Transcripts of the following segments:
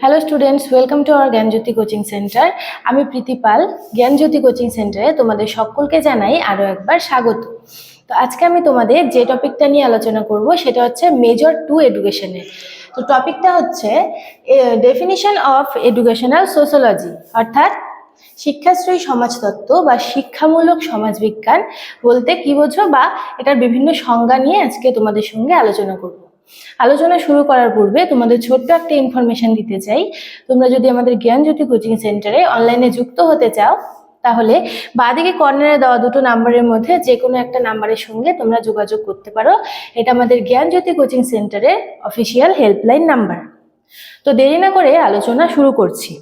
Hello students welcome to our Gyanjyoti coaching centre আমি প্রীতিপাল জ্ঞানজ্যোতি coaching সেন্টারে তোমাদের সকলকে জানাই আরও একবার স্বাগত। তো আজকে আমি তোমাদের যে টপিকটা নিয়ে আলোচনা করব সেটা হচ্ছে মেজর টু এডুকেশনের তো টপিকটা হচ্ছে ডেফিনিশন অফ এডুকেশনাল সোশ্যোলজি অর্থাৎ শিক্ষাশ্রয়ী সমাজতত্ত্ব বা শিক্ষামূলক সমাজবিজ্ঞান বলতে কি বোঝো বা এটার বিভিন্ন সংজ্ঞা নিয়ে আজকে তোমাদের সঙ্গে আলোচনা করব। আলোচনা শুরু করার পূর্বে তোমাদের ছোট্ট একটা ইনফরমেশন দিতে চাই। তোমরা যদি আমাদের জ্ঞানজ্যোতি কোচিং সেন্টারে অনলাইনে যুক্ত হতে চাও, তাহলে বাদিকে কর্নারে দেওয়া দুটো নাম্বারের মধ্যে যে কোনো একটা নাম্বারের সঙ্গে তোমরা যোগাযোগ করতে পারো। এটা আমাদের জ্ঞানজ্যোতি কোচিং সেন্টারের অফিসিয়াল হেল্পলাইন নাম্বার তো দেরি না করে আলোচনা শুরু করছি।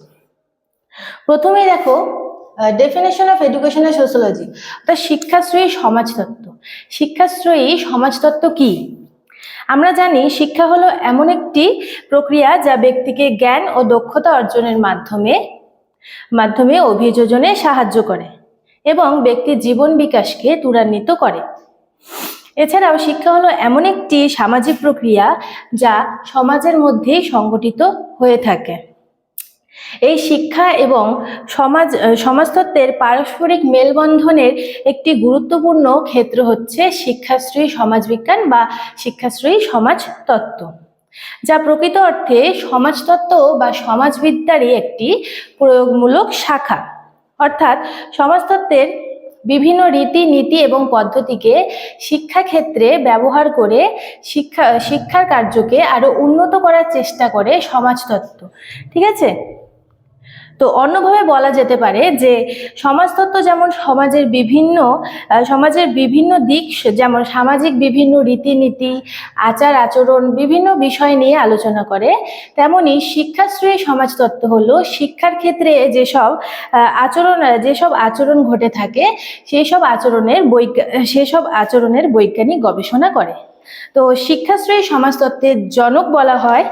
প্রথমে দেখো ডেফিনেশন অফ এডুকেশনাল সোশ্যোলজি অর্থাৎ শিক্ষাশ্রয়ী সমাজতত্ত্ব। শিক্ষাশ্রয়ী সমাজতত্ত্ব কি? আমরা জানি শিক্ষা হলো এমন একটি প্রক্রিয়া যা ব্যক্তিকে জ্ঞান ও দক্ষতা অর্জনের মাধ্যমে মাধ্যমে অভিযোজনে সাহায্য করে এবং ব্যক্তির জীবন বিকাশকে ত্বরান্বিত করে। এছাড়াও শিক্ষা হলো এমন একটি সামাজিক প্রক্রিয়া যা সমাজের মধ্যেই সংগঠিত হয়ে থাকে। এই শিক্ষা এবং সমাজ সমাজতত্ত্বের পারস্পরিক মেলবন্ধনের একটি গুরুত্বপূর্ণ ক্ষেত্র হচ্ছে শিক্ষাশ্রয়ী সমাজবিজ্ঞান বা শিক্ষাশ্রয়ী সমাজতত্ত্ব, যা প্রকৃত অর্থে সমাজতত্ত্ব বা সমাজবিদ্যারই একটি প্রয়োগমূলক শাখা। অর্থাৎ সমাজতত্ত্বের বিভিন্ন রীতি, নীতি এবং পদ্ধতিকে শিক্ষাক্ষেত্রে ব্যবহার করে শিক্ষা, শিক্ষার কার্যকে আরও উন্নত করার চেষ্টা করে সমাজতত্ত্ব। ঠিক আছে? তো অন্যভাবে বলা যেতে পারে যে সমাজতত্ত্ব যেমন সমাজের বিভিন্ন সমাজের বিভিন্ন দিক যেমন সামাজিক বিভিন্ন রীতিনীতি, আচার আচরণ, বিভিন্ন বিষয় নিয়ে আলোচনা করে, তেমনি শিক্ষাশ্রয়ী সমাজতত্ত্ব হলো শিক্ষার ক্ষেত্রে যেসব আচরণ যেসব আচরণ ঘটে থাকে সেই সব আচরণের বৈজ্ঞা, সেসব আচরণের বৈজ্ঞানিক গবেষণা করে। তো শিক্ষাশ্রয়ী সমাজতত্ত্বের জনক বলা হয়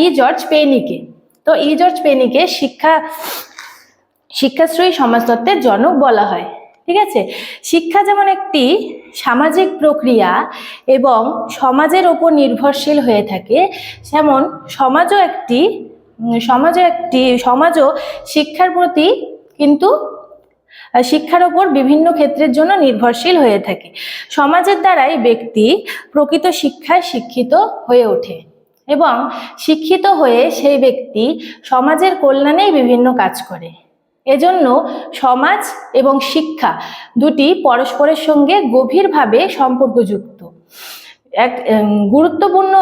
ই জর্জ পেনিকে তো ই জর্জ পেনিকে শিক্ষা, শিক্ষাশ্রয়ী সমাজতত্ত্বের জনক বলা হয়, ঠিক আছে? শিক্ষা যেমন একটি সামাজিক প্রক্রিয়া এবং সমাজের ওপর নির্ভরশীল হয়ে থাকে যেমন সমাজও একটি সমাজও একটি, সমাজও শিক্ষার প্রতি কিন্তু, শিক্ষার ওপর বিভিন্ন ক্ষেত্রের জন্য নির্ভরশীল হয়ে থাকে। সমাজের দ্বারাই ব্যক্তি প্রকৃত শিক্ষায় শিক্ষিত হয়ে ওঠে। এবং শিক্ষিত হয়ে সেই ব্যক্তি সমাজের কল্যাণেই বিভিন্ন কাজ করে। এজন্য সমাজ এবং শিক্ষা দুটি পরস্পরের সঙ্গে গভীরভাবে সম্পর্কযুক্ত। এক গুরুত্বপূর্ণ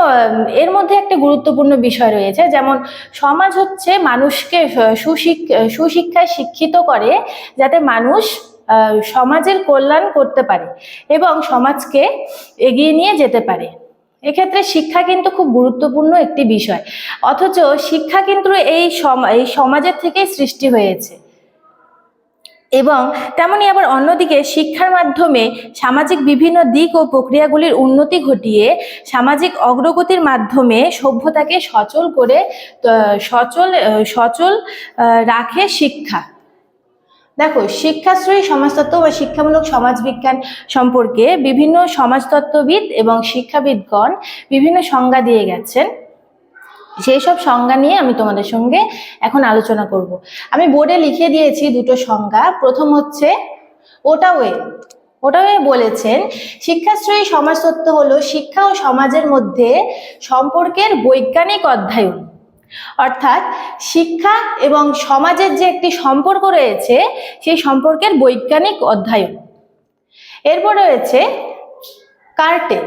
এর মধ্যে একটা গুরুত্বপূর্ণ বিষয় রয়েছে, যেমন সমাজ হচ্ছে মানুষকে সুশিক্ষায় শিক্ষিত করে যাতে মানুষ সমাজের কল্যাণ করতে পারে এবং সমাজকে এগিয়ে নিয়ে যেতে পারে। এক্ষেত্রে শিক্ষা কিন্তু খুব গুরুত্বপূর্ণ একটি বিষয়। অথচ শিক্ষা কিন্তু এই এই সমাজের থেকেই সৃষ্টি হয়েছে। এবং তেমনি আবার অন্যদিকে শিক্ষার মাধ্যমে সামাজিক বিভিন্ন দিক ও প্রক্রিয়াগুলির উন্নতি ঘটিয়ে সামাজিক অগ্রগতির মাধ্যমে সভ্যতাকে সচল করে সচল সচল রাখে শিক্ষা। দেখো, শিক্ষাশ্রয়ী সমাজতত্ত্ব বা শিক্ষামূলক সমাজবিজ্ঞান সম্পর্কে বিভিন্ন সমাজতত্ত্ববিদ এবং শিক্ষাবিদগণ বিভিন্ন সংজ্ঞা দিয়ে গেছেন। সেই সব সংজ্ঞা নিয়ে আমি তোমাদের সঙ্গে এখন আলোচনা করব। আমি বোর্ডে লিখে দিয়েছি দুটো সংজ্ঞা। প্রথম হচ্ছে ওটাওয়ে। ওটাওয়ে বলেছেন, শিক্ষাশ্রয়ী সমাজতত্ত্ব হলো শিক্ষা ও সমাজের মধ্যে সম্পর্কের বৈজ্ঞানিক অধ্যয়ন। অর্থাৎ শিক্ষা এবং সমাজের যে একটি সম্পর্ক রয়েছে, সেই সম্পর্কের বৈজ্ঞানিক অধ্যায়ন। এরপর রয়েছে কার্টে।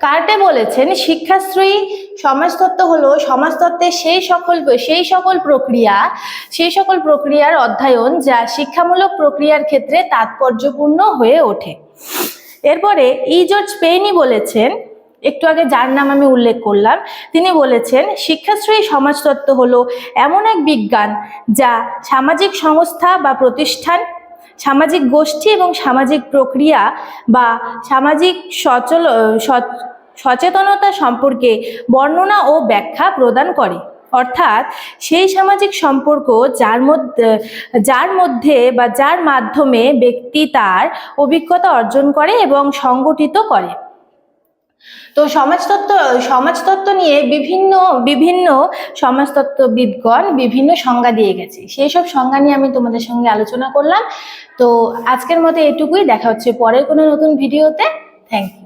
কার্টে বলেছেন, শিক্ষাশ্রয়ী সমাজতত্ত্ব হলো সমাজতত্ত্বের সেই সকল সেই সকল প্রক্রিয়া, সেই সকল প্রক্রিয়ার অধ্যয়ন যা শিক্ষামূলক প্রক্রিয়ার ক্ষেত্রে তাৎপর্যপূর্ণ হয়ে ওঠে। এরপরে ই জর্জ পেইনি বলেছেন একটু আগে যার নাম আমি উল্লেখ করলাম, তিনি বলেছেন, শিক্ষাশ্রয়ী সমাজতত্ত্ব হলো এমন এক বিজ্ঞান যা সামাজিক সংস্থা বা প্রতিষ্ঠান, সামাজিক গোষ্ঠী এবং সামাজিক প্রক্রিয়া বা সামাজিক সচল সচেতনতা সম্পর্কে বর্ণনা ও ব্যাখ্যা প্রদান করে। অর্থাৎ সেই সামাজিক সম্পর্ক যার মধ্যে যার মধ্যে বা যার মাধ্যমে ব্যক্তি তার অভিজ্ঞতা অর্জন করে এবং সংগঠিত করে। তো সমাজতত্ত্ব সমাজতত্ত্ব নিয়ে বিভিন্ন বিভিন্ন সমাজতত্ত্ববিদগণ বিভিন্ন সংজ্ঞা দিয়ে গেছে। সেই সব সংজ্ঞা নিয়ে আমি তোমাদের সঙ্গে আলোচনা করলাম। তো আজকের মতো এটুকুই। দেখা হচ্ছে পরের কোনো নতুন ভিডিওতে। Thank you